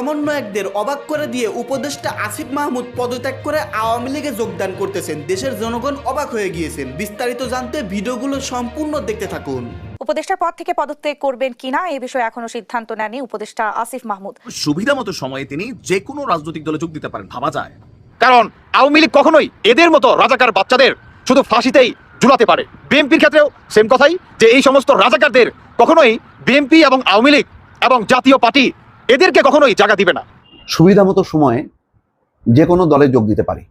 সমন্বয়কদের অবাক করে দিয়ে উপদেষ্টা আসিফ মাহমুদ পদত্যাগ করে আওয়ামী লীগে যোগদান করতেছেন। দেশের জনগণ অবাক হয়ে গিয়েছেন। বিস্তারিত জানতে ভিডিওগুলো সম্পূর্ণ দেখতে থাকুন। উপদেষ্টার পদ থেকে পদত্যাগ করবেন কিনা এ বিষয়ে এখনও সিদ্ধান্ত নেননি উপদেষ্টা আসিফ মাহমুদ। সুবিধা মতো সময়ে তিনি যে কোনো রাজনৈতিক দলে যোগ দিতে পারেন ভাবা যায়। কারণ আওয়ামী লীগ কখনোই এদের মতো রাজাকার বাচ্চাদের শুধু ফাঁসিতেই ঝুলাতে পারে। বিএনপির ক্ষেত্রেও সেম কথাই যে এই সমস্ত রাজাকারদের কখনোই বিএনপি এবং আওয়ামী লীগ এবং জাতীয় পার্টি এদেরকে কখনোই জায়গা দিবে না। সুবিধা মতো সময়ে যে কোনো দলে যোগ দিতে পারে।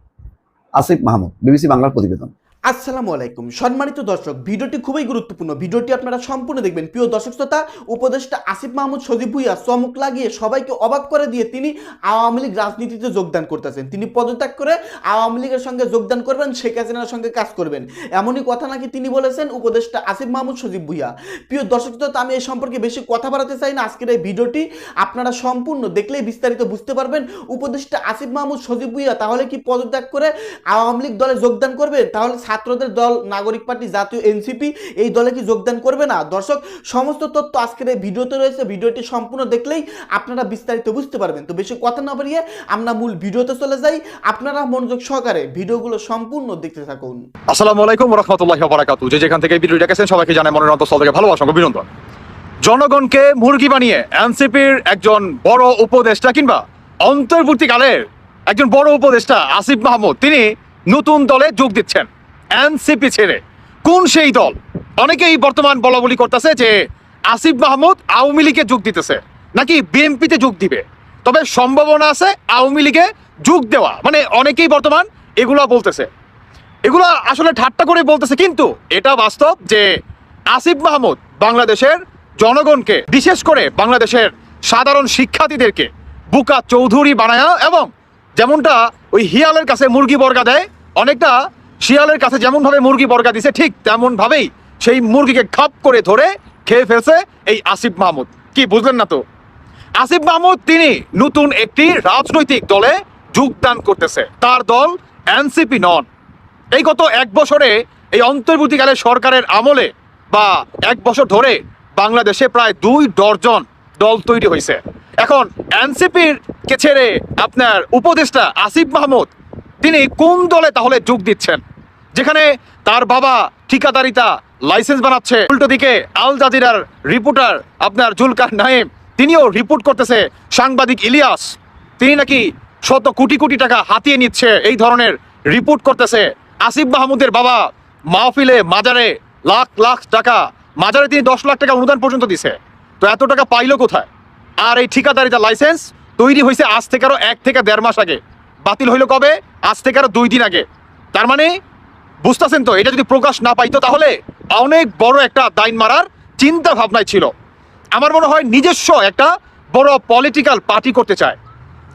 আসিফ মাহমুদ, বিবিসি বাংলার প্রতিবেদন। আসসালামু আলাইকুম। সম্মানিত দর্শক, ভিডিওটি খুবই গুরুত্বপূর্ণ। ভিডিওটি আপনারা সম্পূর্ণ দেখবেন। প্রিয় দর্শক শ্রোতা, উপদেষ্টা আসিফ মাহমুদ সজীব ভুইয়া চমক লাগিয়ে সবাইকে অবাক করে দিয়ে তিনি আওয়ামী লীগ রাজনীতিতে যোগদান করতেছেন। তিনি পদত্যাগ করে আওয়ামী লীগের সঙ্গে যোগদান করবেন, শেখ হাসিনার সঙ্গে কাজ করবেন। এমনই কথা নাকি তিনি বলেছেন উপদেষ্টা আসিফ মাহমুদ সজীব ভুইয়া। প্রিয় দর্শক শ্রোতা, আমি এই সম্পর্কে বেশি কথা বাড়াতে চাই না। আজকের এই ভিডিওটি আপনারা সম্পূর্ণ দেখলেই বিস্তারিত বুঝতে পারবেন। উপদেষ্টা আসিফ মাহমুদ সজীব ভুইয়া তাহলে কি পদত্যাগ করে আওয়ামী লীগ দলে যোগদান করবেন তাহলে ছাত্রদের দল, নাগরিক পার্টি, জাতীয় এনসিপি, এই দলে কি যোগদান করবে না? দর্শক, সমস্ত তথ্য আজকের এই ভিডিওতে রয়েছে। ভিডিওটি সম্পূর্ণ দেখলেই আপনারা বিস্তারিত বুঝতে পারবেন। তো বেশি কথা না বাড়িয়ে আমরা মূল ভিডিওতে চলে যাই। আপনারা মনোযোগ সহকারে ভিডিওগুলো সম্পূর্ণ দেখতে থাকুন। আসসালামু আলাইকুম রহমতুল্লাহ বারাকাতু যে যেখান থেকে ভিডিও দেখেছেন, সবাইকে জানাই মনের অন্তঃস্থল থেকে ভালোবাসা অভিনন্দন। জনগণকে মুরগি বানিয়ে এনসিপির একজন বড় উপদেষ্টা কিংবা অন্তর্বর্তীকালের একজন বড় উপদেষ্টা আসিফ মাহমুদ, তিনি নতুন দলে যোগ দিচ্ছেন। এনসিপি ছেড়ে কোন সেই দল? অনেকেই বর্তমান বলা বলি করতেছে যে আসিফ মাহমুদ আওয়ামী লীগে যোগ দিতেছে, নাকি বিএনপিতে যোগ দিবে। তবে সম্ভাবনা আছে আওয়ামী লীগে যোগ দেওয়া। মানে অনেকেই বর্তমান এগুলা বলতেছে। এগুলো আসলে ঠাট্টা করে বলতেছে, কিন্তু এটা বাস্তব যে আসিফ মাহমুদ বাংলাদেশের জনগণকে, বিশেষ করে বাংলাদেশের সাধারণ শিক্ষার্থীদেরকে বুকা চৌধুরী বানায়া এবং যেমনটা ওই হিয়ালের কাছে মুরগি বর্গা দেয়, অনেকটা শিয়ালের কাছে যেমন ভাবে মুরগি বর্গা দিছে, ঠিক তেমন ভাবেই সেই মুরগিকে খাপ করে ধরে খেয়ে ফেলছে এই আসিফ মাহমুদ। কি, বুঝলেন না তো? আসিফ মাহমুদ তিনি নতুন একটি রাজনৈতিক দলে যোগদান করতেছে। তার দল এনসিপি নন। এই গত এক বছরে এই অন্তর্বর্তীকালে সরকারের আমলে বা এক বছর ধরে বাংলাদেশে প্রায় দুই ডর্জন দল তৈরি হয়েছে। এখন এনসিপির কে ছেড়ে আপনার উপদেষ্টা আসিফ মাহমুদ তিনি কোন দলে তাহলে যোগ দিচ্ছেন? যেখানে তার বাবা ঠিকাদারিতা লাইসেন্স বানাচ্ছে। উল্টো দিকে আল জাজিরার রিপোর্টার আপনার জুলকার নাইম তিনিও রিপোর্ট করতেছে সাংবাদিক ইলিয়াস। তিনি নাকি শত কোটি কোটি টাকা হাতিয়ে নিচ্ছে এই ধরনের রিপোর্ট করতেছে। আসিফ মাহমুদের বাবা মাহফিলে মাজারে লাখ লাখ টাকা, মাজারে তিনি দশ লাখ টাকা অনুদান পর্যন্ত দিছে। তো এত টাকা পাইলো কোথায়? আর এই ঠিকাদারিতা লাইসেন্স তৈরি হয়েছে আজ থেকে আরও এক থেকে দেড় মাস আগে। বাতিল হইল কবে? আজ থেকে আরও দুই দিন আগে। তার মানে বুঝতেছেন তো? এটা যদি প্রকাশ না পাইতো তাহলে অনেক বড় একটা দাইন মারার চিন্তা ভাবনায় ছিল। আমার মনে হয় নিজস্ব একটা বড় পলিটিক্যাল পার্টি করতে চায়।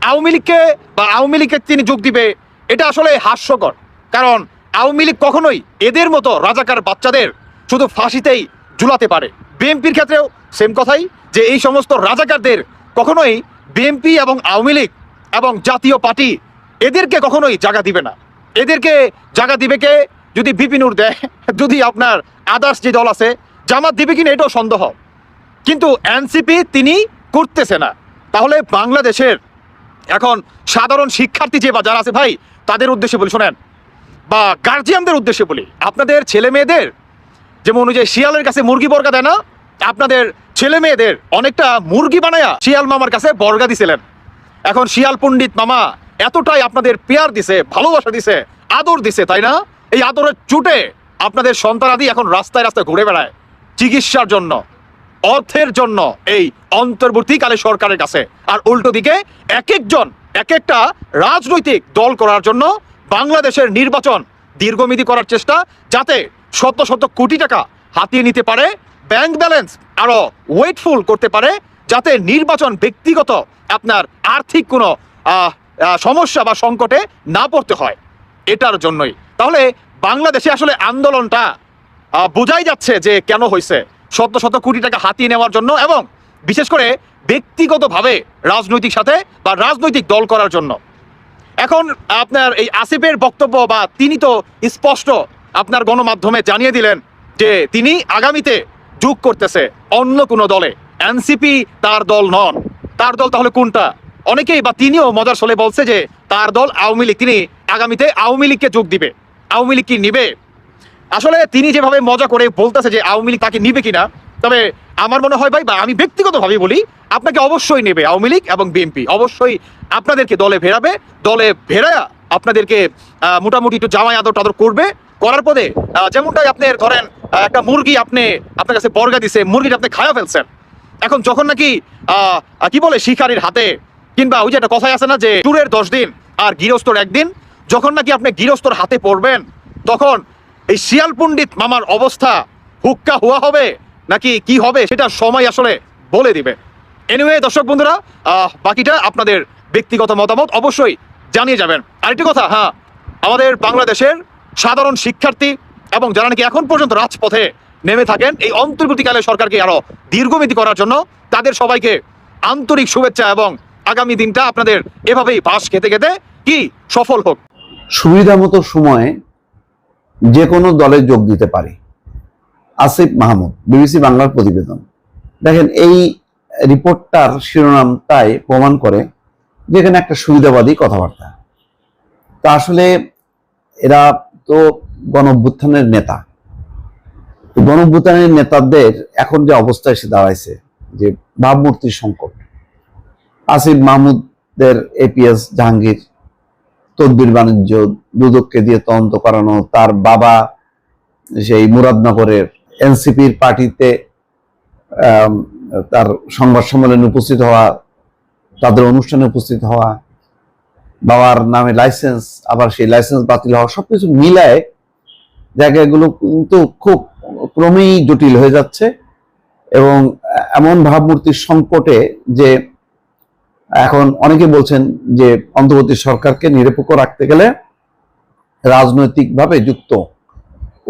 আওয়ামী লীগকে বা আওয়ামী লীগকে তিনি যোগ দিবে, এটা আসলে হাস্যকর। কারণ আওয়ামী লীগ কখনোই এদের মতো রাজাকার বাচ্চাদের শুধু ফাঁসিতেই ঝুলাতে পারে। বিএনপির ক্ষেত্রেও সেম কথাই, যে এই সমস্ত রাজাকারদের কখনোই বিএনপি এবং আওয়ামী লীগ এবং জাতীয় পার্টি এদেরকে কখনোই জায়গা দিবে না। এদেরকে জায়গা দিবে কে? যদি বিপিনুর দেয়, যদি আপনার আদার্স যে দল আছে, জামাত দিবে কিনা এটাও সন্দেহ। কিন্তু এনসিপি তিনি করতেছে না। তাহলে বাংলাদেশের এখন সাধারণ শিক্ষার্থী যে বা যারা আছে, ভাই, তাদের উদ্দেশ্যে বলি, শোনেন, বা গার্জিয়ানদের উদ্দেশ্যে বলি, আপনাদের ছেলে মেয়েদের, যেমন অনুযায়ী শিয়ালের কাছে মুরগি বর্গা দেয় না, আপনাদের ছেলে মেয়েদের অনেকটা মুরগি বানায়া শিয়াল মামার কাছে বর্গা দিছিলেন। এখন শিয়াল পণ্ডিত মামা এতটাই আপনাদের পেয়ার দিছে, ভালোবাসা দিছে, আদর দিছে, তাই না? এই আদরের চুটে আপনাদের সন্তানাদি এখন রাস্তায় রাস্তায় ঘুরে বেড়ায়। চিকিৎসার জন্য, অর্থের জন্য এই অন্তর্বর্তীকালে সরকারের কাছে। আর উল্টো দিকে, এক একজন, এক একটা রাজনৈতিক দল করার জন্য বাংলাদেশের নির্বাচন দীর্ঘমেয়াদী করার চেষ্টা, যাতে শত শত কোটি টাকা হাতিয়ে নিতে পারে, ব্যাংক ব্যালেন্স আরও ওয়েটফুল করতে পারে, যাতে নির্বাচন ব্যক্তিগত আপনার আর্থিক কোনো সমস্যা বা সংকটে না পড়তে হয়। এটার জন্যই। তাহলে বাংলাদেশে আসলে আন্দোলনটা বোঝাই যাচ্ছে যে কেন হয়েছে শত শত কোটি টাকা হাতিয়ে নেওয়ার জন্য এবং বিশেষ করে ব্যক্তিগতভাবে রাজনৈতিক সাথে বা রাজনৈতিক দল করার জন্য। এখন আপনার এই আসিফের বক্তব্য বা তিনি তো স্পষ্ট আপনার গণমাধ্যমে জানিয়ে দিলেন যে তিনি আগামীতে যোগ করতেছে অন্য কোনো দলে। এনসিপি তার দল নন। তার দল তাহলে কোনটা? অনেকেই বা তিনিও মজার ছলে বলছে যে তার দল আওয়ামী লীগ। তিনি আগামীতে আওয়ামী লীগকে যোগ দিবে। আওয়ামী লীগ কি নিবে? আসলে তিনি যেভাবে মজা করে বলতেছে যে আওয়ামী লীগ তাকে নিবে কিনা, তবে আমার মনে হয় ভাই, বা আমি ব্যক্তিগতভাবে বলি, আপনাকে অবশ্যই নেবে আওয়ামী লীগ এবং বিএনপি। অবশ্যই আপনাদেরকে দলে ফেরাবে, দলে ফেরায়া আপনাদেরকে মোটামুটি একটু জামাই আদর টাদর করবে। করার পরে যেমনটাই আপনি ধরেন একটা মুরগি আপনি, আপনার কাছে বর্গা দিছে, মুরগিটা আপনি খায়া ফেলছেন। এখন যখন নাকি কি বলে, শিকারীর হাতে কিংবা ওই যে একটা কথাই আছে না যে ট্যুরের দশ দিন আর গৃহস্থর একদিন, যখন নাকি আপনি গৃহস্থর হাতে পড়বেন, তখন এই শিয়াল পণ্ডিত মামার অবস্থা হুক্কা হওয়া হবে নাকি কি হবে সেটা সময় আসলে বলে দিবে। এনিওয়ে দর্শক বন্ধুরা বাকিটা আপনাদের ব্যক্তিগত মতামত অবশ্যই জানিয়ে যাবেন। আরেকটি কথা হ্যাঁ আমাদের বাংলাদেশের সাধারণ শিক্ষার্থী এবং যারা নাকি এখন পর্যন্ত রাজপথে নেমে থাকেন, এই অন্তর্বর্তীকালে সরকারকে আরও দীর্ঘমেয়াদী করার জন্য তাদের সবাইকে আন্তরিক শুভেচ্ছা এবং আগামী দিনটা আপনাদের এভাবেই বাস খেতে খেতে কি সফল হোক। সুবিধা মতো সময়ে যে কোনো দলে যোগ দিতে পারি। আসিফ মাহমুদ, বিবিসি বাংলার প্রতিবেদন। দেখেন, এই রিপোর্টটার শিরোনামটাই প্রমাণ করে যে এখানে একটা সুবিধাবাদী কথাবার্তা। তা আসলে এরা তো গণ নেতা। গণ নেতাদের এখন যে অবস্থা এসে দাঁড়াইছে, যে ভাবমূর্তির সংকট আসিফ মাহমুদের এপিএস জাহাঙ্গীর, তদবির বাণিজ্য, দুদককে দিয়ে তদন্ত করানো, তার বাবা সেই মুরাদনগরের এনসিপির পার্টিতে তার সংবাদ সম্মেলনে উপস্থিত হওয়া, তাদের অনুষ্ঠানে উপস্থিত হওয়া, বাবার নামে লাইসেন্স, আবার সেই লাইসেন্স বাতিল হওয়া, সবকিছু মিলায় জায়গাগুলো কিন্তু খুব ক্রমেই জটিল হয়ে যাচ্ছে এবং এমন ভাবমূর্তির সংকটে যে এখন অনেকে বলছেন যে অন্তর্বর্তী সরকারকে নিরপেক্ষ রাখতে গেলে রাজনৈতিকভাবে যুক্ত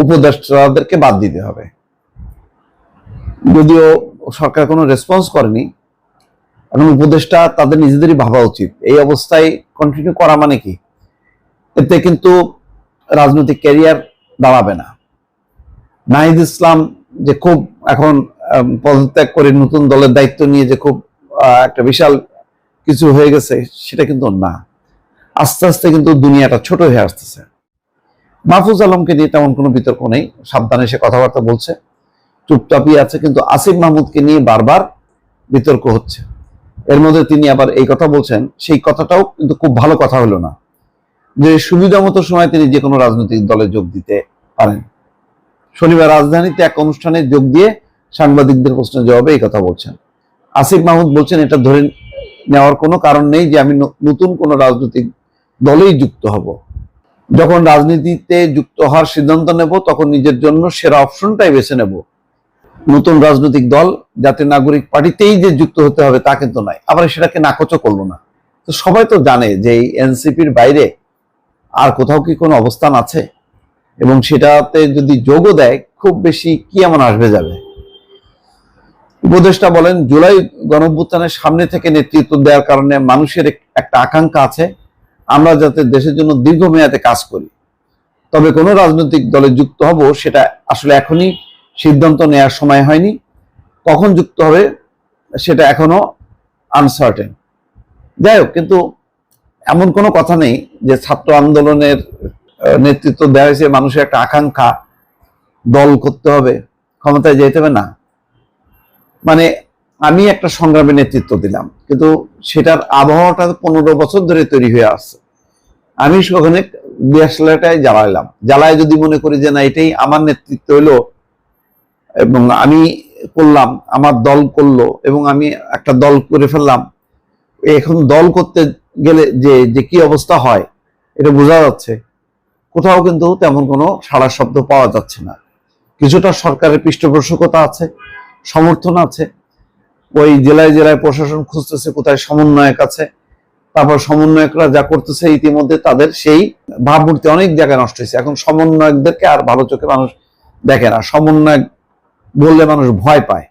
উপদেষ্টাদেরকে বাদ দিতে হবে। যদিও সরকার কোনো রেসপন্স করেনি, এখন উপদেষ্টা তাদের নিজেদেরই ভাবা উচিত। এই অবস্থায় কন্টিনিউ করা মানে কি? এতে কিন্তু রাজনৈতিক ক্যারিয়ার দাঁড়াবে না। নাহিদ ইসলাম যে খুব এখন পদত্যাগ করে নতুন দলের দায়িত্ব নিয়ে যে খুব একটা বিশাল কিছু হয়ে গেছে, সেটা কিন্তু না। আস্তে আস্তে কিন্তু দুনিয়াটা ছোট হয়ে আসতেছে। মাহফুজ আলমকে নিয়ে তেমন কোনো বিতর্ক নেই, সাবধানে সে কথাবার্তা বলছে। চুপচাপই আছে, কিন্তু আসিফ মাহমুদকে নিয়ে বারবার বিতর্ক হচ্ছে। এর মধ্যে তিনি আবার এই কথা বলছেন, সেই কথাটাও কিন্তু খুব ভালো কথা হলো না, যে সুবিধা মতো সময় তিনি যে কোনো রাজনৈতিক দলে যোগ দিতে পারেন। শনিবার রাজধানীতে এক অনুষ্ঠানে যোগ দিয়ে সাংবাদিকদের প্রশ্নের জবাবে এই কথা বলছেন। আসিফ মাহমুদ বলছেন, এটা ধরে নেওয়ার কোনো কারণ নেই যে আমি নতুন কোনো রাজনৈতিক দলেই যুক্ত হব। যখন রাজনীতিতে যুক্ত হওয়ার সিদ্ধান্ত নেব, তখন নিজের জন্য সেরা অপশনটাই বেছে নেব। নতুন রাজনৈতিক দল জাতীয় নাগরিক পার্টিতেই যে যুক্ত হতে হবে তা কিন্তু নয়। আবার সেটাকে নাকচও করল না। তো সবাই তো জানে যে এই এনসিপির বাইরে আর কোথাও কি কোনো অবস্থান আছে? এবং সেটাতে যদি যোগও দেয়, খুব বেশি কি এমন আসবে যাবে? উপদেষ্টা বলেন, জুলাই গণঅভ্যুত্থানের সামনে থেকে নেতৃত্ব দেওয়ার কারণে মানুষের একটা আকাঙ্ক্ষা আছে, আমরা যাতে দেশের জন্য দীর্ঘমেয়াদে কাজ করি। তবে কোনো রাজনৈতিক দলে যুক্ত হব সেটা আসলে এখনই সিদ্ধান্ত নেওয়ার সময় হয়নি। কখন যুক্ত হবে সেটা এখনও আনসার্টেন যাই হোক, কিন্তু এমন কোনো কথা নেই যে ছাত্র আন্দোলনের নেতৃত্ব দেওয়া হয়েছে, মানুষের একটা আকাঙ্ক্ষা দল করতে হবে, ক্ষমতায় যেতে হবে না। মানে আমি একটা সংগ্রামে নেতৃত্ব দিলাম, কিন্তু সেটার আবহাওয়াটা পনেরো বছর ধরে তৈরি হয়ে আসছে আমি সেখানে দিয়াশলাটাই জ্বালাইলাম। জ্বালায় যদি মনে করি যে না, এটাই আমার নেতৃত্ব হলো, এবং আমি করলাম, আমার দল করল, এবং আমি একটা দল করে ফেললাম, এখন দল করতে গেলে যে যে কি অবস্থা হয়, এটা বোঝা যাচ্ছে। কোথাও কিন্তু তেমন কোনো সাড়া শব্দ পাওয়া যাচ্ছে না। কিছুটা সরকারের পৃষ্ঠপোষকতা আছে সমর্থন আছে। ওই জেলায় জেলায় প্রশাসন খুঁজতেছে কোথায় সমন্বয়ক আছে। তারপর সমন্বয়করা যা করতেছে ইতিমধ্যে তাদের সেই ভাবমূর্তি অনেক জায়গায় নষ্ট হয়েছে। এখন সমন্বয়কদেরকে আর ভালো চোখে মানুষ দেখে না। সমন্বয়ক বললে মানুষ ভয় পায়।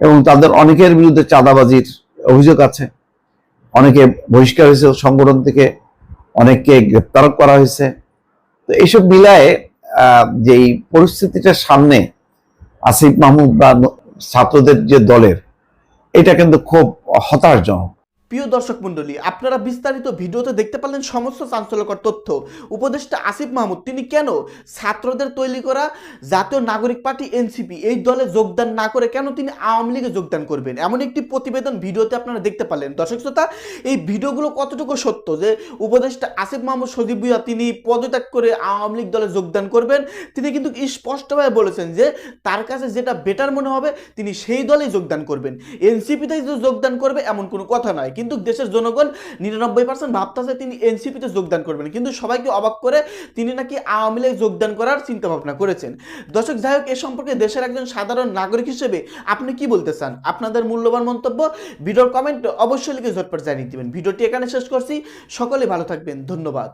এবং তাদের অনেকের বিরুদ্ধে চাঁদাবাজির অভিযোগ আছে। অনেকে বহিষ্কার হয়েছে সংগঠন থেকে, অনেককে গ্রেপ্তার করা হয়েছে। তো এইসব মিলায়ে যেই পরিস্থিতিটার সামনে আসিফ মাহমুদ বা ছাত্রদের যে দলের এটা কিন্তু খুব হতাশজনক। প্রিয় দর্শক মণ্ডলী, আপনারা বিস্তারিত ভিডিওতে দেখতে পারলেন সমস্ত চাঞ্চল্যকর তথ্য। উপদেষ্টা আসিফ মাহমুদ, তিনি কেন ছাত্রদের তৈরি করা জাতীয় নাগরিক পার্টি এনসিপি, এই দলে যোগদান না করে কেন তিনি আওয়ামী লীগে যোগদান করবেন? এমন একটি প্রতিবেদন ভিডিওতে আপনারা দেখতে পারলেন। দর্শক শ্রোতা, এই ভিডিওগুলো কতটুকু সত্য যে উপদেষ্টা আসিফ মাহমুদ, সজীব ভুইয়া তিনি পদত্যাগ করে আওয়ামী লীগ দলে যোগদান করবেন? তিনি কিন্তু স্পষ্টভাবে বলেছেন যে তার কাছে যেটা বেটার মনে হবে, তিনি সেই দলেই যোগদান করবেন। এনসিপিতে যোগদান করবে, এমন কোনো কথা নয়। কিন্তু দেশের জনগণ নিরানব্বই পার্সেন্ট ভাবতেছে তিনি এনসিপিতে যোগদান করবেন। কিন্তু সবাইকে অবাক করে তিনি নাকি আওয়ামী লীগ যোগদান করার চিন্তা ভাবনা করেছেন। দর্শক, যাই হোক, এ সম্পর্কে দেশের একজন সাধারণ নাগরিক হিসেবে আপনি কি বলতে চান? আপনাদের মূল্যবান মন্তব্য ভিডিওর কমেন্ট অবশ্যই লিখে ঝটপট জানিয়ে দেবেন। ভিডিওটি এখানে শেষ করছি। সকলে ভালো থাকবেন। ধন্যবাদ।